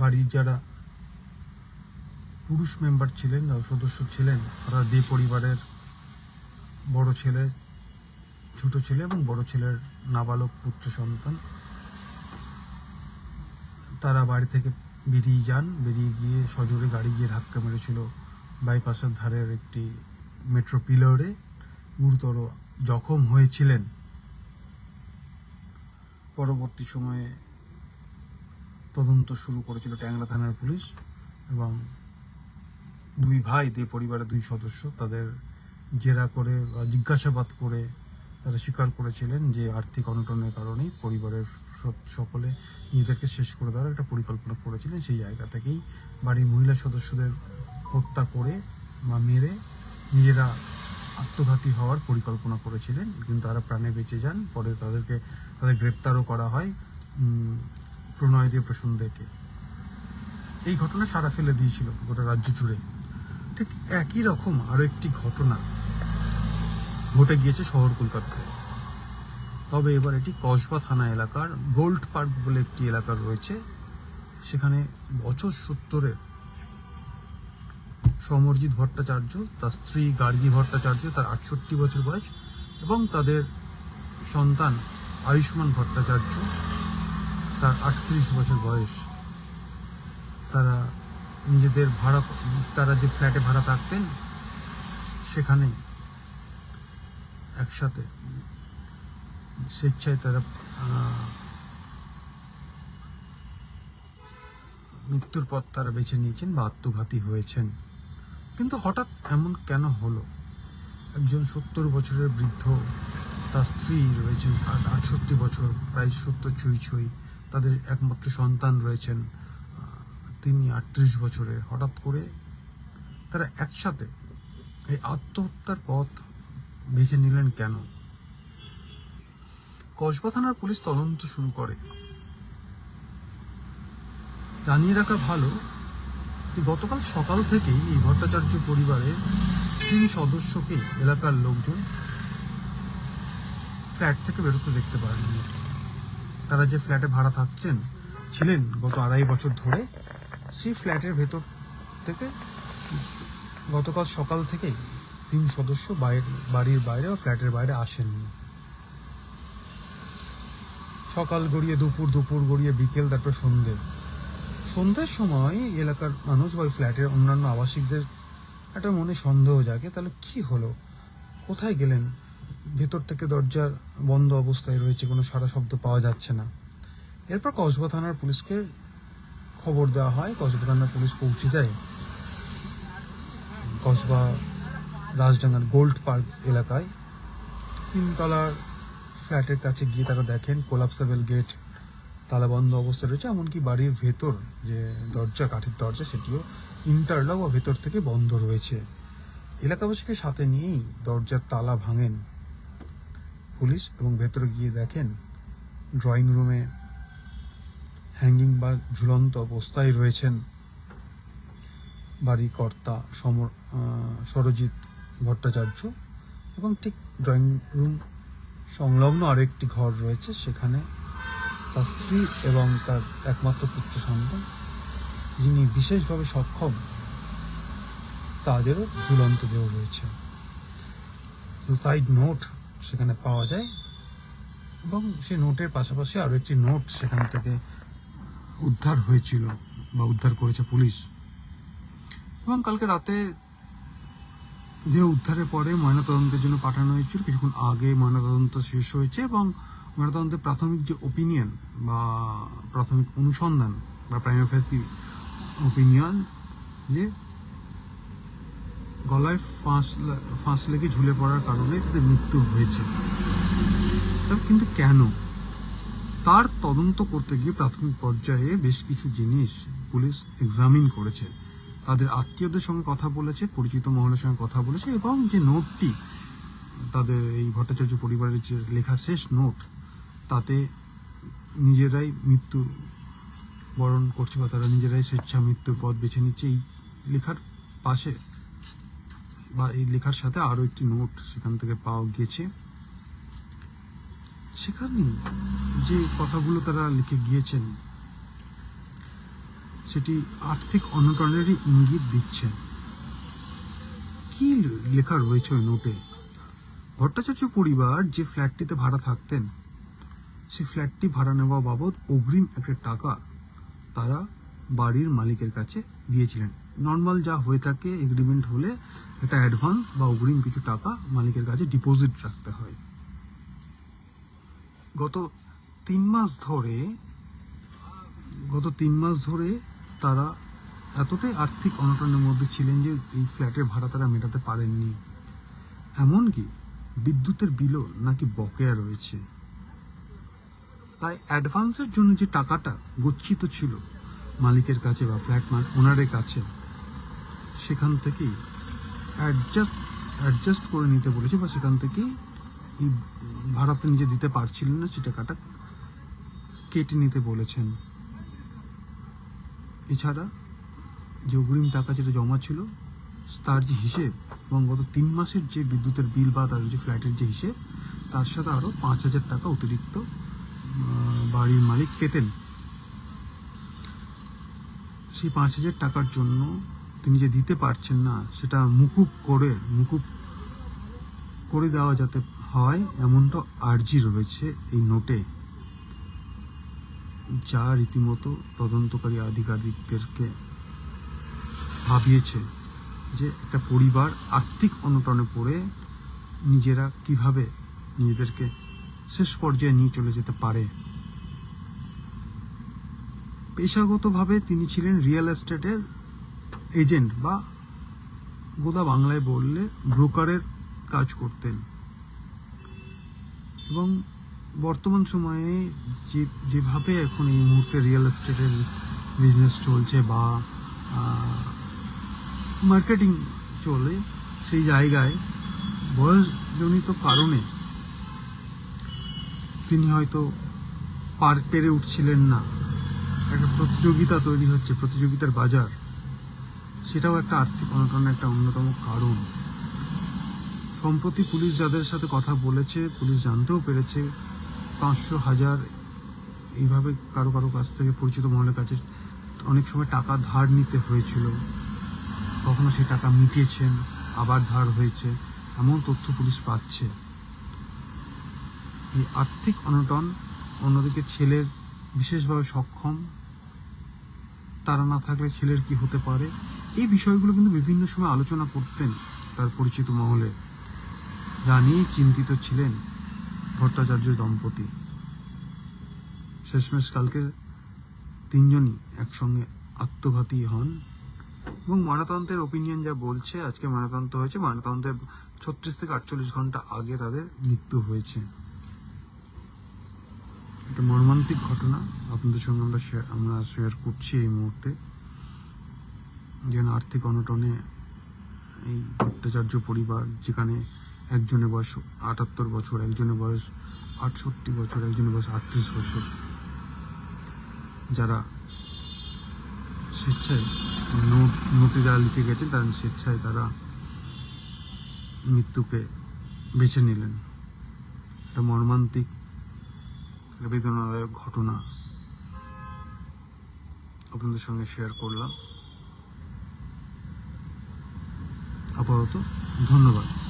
বাড়ির যারা পুরুষ মেম্বার ছিলেন সদস্য ছিলেন, তারা দে পরিবারের বড় ছেলে, ছোট ছেলে এবং বড় ছেলের নাবালক পুত্র সন্তান। তারা বাড়ি থেকে বেরিয়ে যান, বেরিয়ে গিয়ে সজোরে গাড়ি গিয়ে ধাক্কা মেরেছিল বাইপাসের ধারের একটি মেট্রো পিলারে গুরুতর জখম হয়েছিলেন। পরবর্তী সময়ে তদন্ত শুরু করেছিল ট্যাংরা থানার পুলিশ এবং দুই ভাই দে পরিবারের দুই সদস্য তাদের জেরা করে বা জিজ্ঞাসাবাদ করে তারা স্বীকার করেছিলেন যে আর্থিক অনটনের কারণেই পরিবারের সকলে নিজেদেরকে শেষ করে দেওয়ার একটা পরিকল্পনা করেছিলেন। সেই জায়গা থেকেই বাড়ির মহিলা সদস্যদের হত্যা করে বা মেরে নিজেরা আত্মঘাতী হওয়ার পরিকল্পনা করেছিলেন। কিন্তু তারা প্রাণে বেঁচে যান, পরে তাদেরকে, তাদের গ্রেপ্তারও করা হয়। প্রণয় দেব প্রসন্দেকে এই ঘটনা সারা ফেলে দিয়েছিল গোটা রাজ্য জুড়ে। ঠিক একই রকম আরও একটি ঘটনা ঘটে গিয়েছে শহর কলকাতায়। তবে এবার এটি কসবা থানা এলাকার গোল্ড পার্ক বলে একটি এলাকা রয়েছে। সেখানে বছর সত্তরের সমরজিৎ ভট্টাচার্য, তার স্ত্রী গার্গী ভট্টাচার্য, তার আটষট্টি বছর বয়স এবং তাদের সন্তান আয়ুষ্মান ভট্টাচার্য তার আটত্রিশ বছর বয়স। তারা নিজেদের ভাড়া, তারা যে ফ্ল্যাটে ভাড়া থাকতেন, সেখানে একসাথে স্বেচ্ছায় তারা মৃত্যুর পথ তারা বেছে নিয়েছেন বা আত্মঘাতী হয়েছেন। কিন্তু হঠাৎ এমন কেন হলো? একজন সত্তর বছরের বৃদ্ধ, তার স্ত্রী রয়েছেন আটষট্টি বছর, প্রায় সত্তর ছুঁই ছুঁই। তাদের একমাত্র সন্তান রয়েছেন তিনি আটত্রিশ বছরে হঠাৎ করে তারা একসাথে এই আত্মহত্যার পথ বেছে নিলেন কেন? কসবা থানার পুলিশ তদন্ত শুরু করে। জানিয়ে রাখা ভালো গতকাল সকাল থেকেই এই ভট্টাচার্য পরিবারের তিন সদস্যকে এলাকার লোকজন ফ্ল্যাট থেকে বেরোতে দেখতে পারেননি। তারা যে ফ্ল্যাটে ভাড়া থাকছেন, ছিলেন গত আড়াই বছর ধরে, সেই ফ্ল্যাটের ভেতর থেকে গতকাল সকাল থেকে তিন সদস্য বাড়ির বাইরে বা ফ্ল্যাটের বাইরে আসেননি। সকাল গড়িয়ে দুপুর দুপুর গড়িয়ে বিকেল, তারপর সন্ধে সন্ধ্যের সময় এলাকার মানুষ বা ওই ফ্ল্যাটের অন্যান্য আবাসিকদের একটা মনে সন্দেহ জাগে, তাহলে কি হলো? কোথায় গেলেন? ভেতর থেকে দরজার বন্ধ অবস্থায় রয়েছে, কোনো সারা শব্দ পাওয়া যাচ্ছে না। এরপর কসবা থানার পুলিশকে খবর দেওয়া হয় কসবা থানার পুলিশ পৌঁছে যায় কসবা রাজডাঙ্গার গোল্ড পার্ক এলাকায়। তিনতলার ফ্ল্যাটের কাছে গিয়ে তারা দেখেন, কোলাপসেবল গেট তালাবন্ধ অবস্থা রয়েছে, এমনকি বাড়ির ভেতর যে দরজা, কাঠের দরজা, সেটিও ইন্টারলক বা ভেতর থেকে বন্ধ রয়েছে। এলাকাবাসীকে সাথে নিয়েই দরজার তালা ভাঙেন পুলিশ এবং ভেতরে গিয়ে দেখেন ড্রয়িং রুমে হ্যাঙ্গিং বা ঝুলন্ত অবস্থায় রয়েছেন বাড়ি কর্তা সমর সরজিৎ ভট্টাচার্য এবং ঠিক ড্রয়িং রুম সংলগ্ন আরেকটি ঘর রয়েছে, সেখানে তার স্ত্রী এবং তার একমাত্র পুত্র সন্তান, যিনি বিশেষভাবে সক্ষম, তাদেরও ঝুলন্ত দেহ রয়েছে। সুসাইড নোট সেখানে পাওয়া যায় এবং সেই নোটের পাশাপাশি আরও একটি নোট সেখান থেকে উদ্ধার হয়েছিল বা উদ্ধার করেছে পুলিশ। এবং কালকে রাতে দেহ উদ্ধারের পরে ময়নাতদন্তের জন্য পাঠানো হয়েছিল। কিছুক্ষণ আগে ময়নাতদন্ত শেষ হয়েছে এবং ময়নাতদন্তের প্রাথমিক যে ওপিনিয়ন বা প্রাথমিক অনুসন্ধান বা প্রাইমাফেসি ওপিনিয়ন যে গলায় ফাঁস ফাঁস লেগে ঝুলে পড়ার কারণে তাদের মৃত্যু হয়েছে। কিন্তু কেন? তার তদন্ত করতে গিয়ে প্রাথমিক পর্যায়ে বেশ কিছু জিনিস পুলিশ এক্সামিন করেছে। তাদের আত্মীয়দের সঙ্গে কথা বলেছে, পরিচিত মহলের সঙ্গে কথা বলেছে এবং যে নোটটি, তাদের এই ভট্টাচার্য পরিবারের যে লেখা শেষ নোট, তাতে নিজেরাই মৃত্যু বরণ করছে বা তারা নিজেরাই স্বেচ্ছা মৃত্যুর পথ বেছে নিচ্ছে। এই লেখার পাশে বা এই লেখার সাথে আরও একটি নোট সেখান থেকে পাওয়া গিয়েছে সেখানে যে কথাগুলো তারা লিখে গিয়েছেন, সেটি আর্থিক অনটনেরই ইঙ্গিত দিচ্ছে কি লেখা রয়েছে ওই নোটে? ভট্টাচার্য পরিবার যে ফ্ল্যাটটিতে ভাড়া থাকতেন সেই ফ্ল্যাটটি ভাড়া নেওয়া বাবদ অগ্রিম একটা টাকা তারা বাড়ির মালিকের কাছে দিয়েছিলেন। নর্মাল যা হয়ে থাকে এগ্রিমেন্ট হলে একটা অ্যাডভান্স বা অগ্রিম কিছু টাকা মালিকের কাছে ডিপোজিট রাখতে হয়। গত তিন মাস ধরে, গত তিন মাস ধরে তারা এতটাই আর্থিক অনটনের মধ্যে ছিলেন যে এই ফ্ল্যাটের ভাড়া তারা মেটাতে পারেননি। এমনকি বিদ্যুতের বিলও নাকি বকেয়া রয়েছে। তাই অ্যাডভান্সের জন্য যে টাকাটা গচ্ছিত ছিল মালিকের কাছে বা ফ্ল্যাট ওনারের কাছে সেখান থেকেই অ্যাডজাস্ট অ্যাডজাস্ট করে নিতে বলেছে বা সেখান থেকেই এই ভাড়াতে নিজে দিতে পারছিলেন না সে টাকাটা কেটে নিতে বলেছেন। এছাড়া যে অগ্রিম টাকা যেটা জমা ছিল, তার যে হিসেব এবং গত তিন মাসের যে বিদ্যুতের বিল বা তার যে ফ্ল্যাটের যে হিসেব, তার সাথে আরও পাঁচ হাজার টাকা অতিরিক্ত বাড়ির মালিক পেতেন। সেই পাঁচ হাজার টাকার জন্য তিনি যে দিতে পারছেন না, সেটা মুকুব করে মুকুব করে দেওয়া যাতে হয়, এমনটা আর্জি রয়েছে এই নোটে। যা রীতিমতো তদন্তকারী আধিকারিকদেরকে ভাবিয়েছে যে একটা পরিবার আর্থিক অনটনে পড়ে নিজেরা কীভাবে নিজেদেরকে শেষ পর্যায়ে নিয়ে চলে যেতে পারে। পেশাগতভাবে তিনি ছিলেন রিয়েল এস্টেটের এজেন্ট বা গোদা বাংলায় বললে ব্রোকারের কাজ করতেন। এবং বর্তমান সময়ে যে, যেভাবে এখন এই মুহূর্তে রিয়েল এস্টেটের বিজনেস চলছে বা মার্কেটিং চলে, সেই জায়গায় বয়সজনিত কারণে তিনি হয়তো পার পেরে উঠছিলেন না। একটা প্রতিযোগিতা তৈরি হচ্ছে, প্রতিযোগিতার বাজার। সেটাও একটা আর্থিক অনটনের একটা অন্যতম কারণ। সম্প্রতি পুলিশ যাদের সাথে কথা বলেছে, পুলিশ জানতেও পেরেছে, পাঁচশো হাজার এইভাবে কারও কারও কাছ থেকে পরিচিত মহলের কাছে অনেক সময় টাকা ধার নিতে হয়েছিল। কখনো সে টাকা মিটিয়েছেন আবার ধার হয়েছে, এমন তথ্য পুলিশ পাচ্ছে। এই আর্থিক অনটন অন্যদিকে ছেলের বিশেষভাবে সক্ষম তারা না থাকলে ছেলের কি হতে পারে? এই বিষয়গুলো কিন্তু বিভিন্ন সময় আলোচনা করতেন তার পরিচিত মহলে। যা নিয়েই চিন্তিত ছিলেন ভট্টাচার্য দম্পতি। শেষমেশ কালকে তিনজনই একসঙ্গে আত্মঘাতী হন এবং ময়নাতন্ত্রের ওপিনিয়ন যা বলছে, আজকে ময়নাতন্ত্র হয়েছে ময়নাতন্ত্রের ছত্রিশ থেকে আটচল্লিশ ঘণ্টা আগে তাদের মৃত্যু হয়েছে। একটা মর্মান্তিক ঘটনা আপনাদের সঙ্গে আমরা শেয়ার আমরা শেয়ার করছি এই মুহূর্তে। যেন আর্থিক অনটনে এই ভট্টাচার্য পরিবার, যেখানে একজনের বয়স আটাত্তর বছর, একজনের বয়স আটষট্টি বছর, একজনের বয়স আটত্রিশ বছর, যারা স্বেচ্ছায় নোট নোটে যারা লিখে গেছেন, তারা স্বেচ্ছায় তারা মৃত্যুকে বেছে নিলেন। একটা মর্মান্তিক বেদনাদায়ক ঘটনা আপনাদের সঙ্গে শেয়ার করলাম। আপাতত ধন্যবাদ।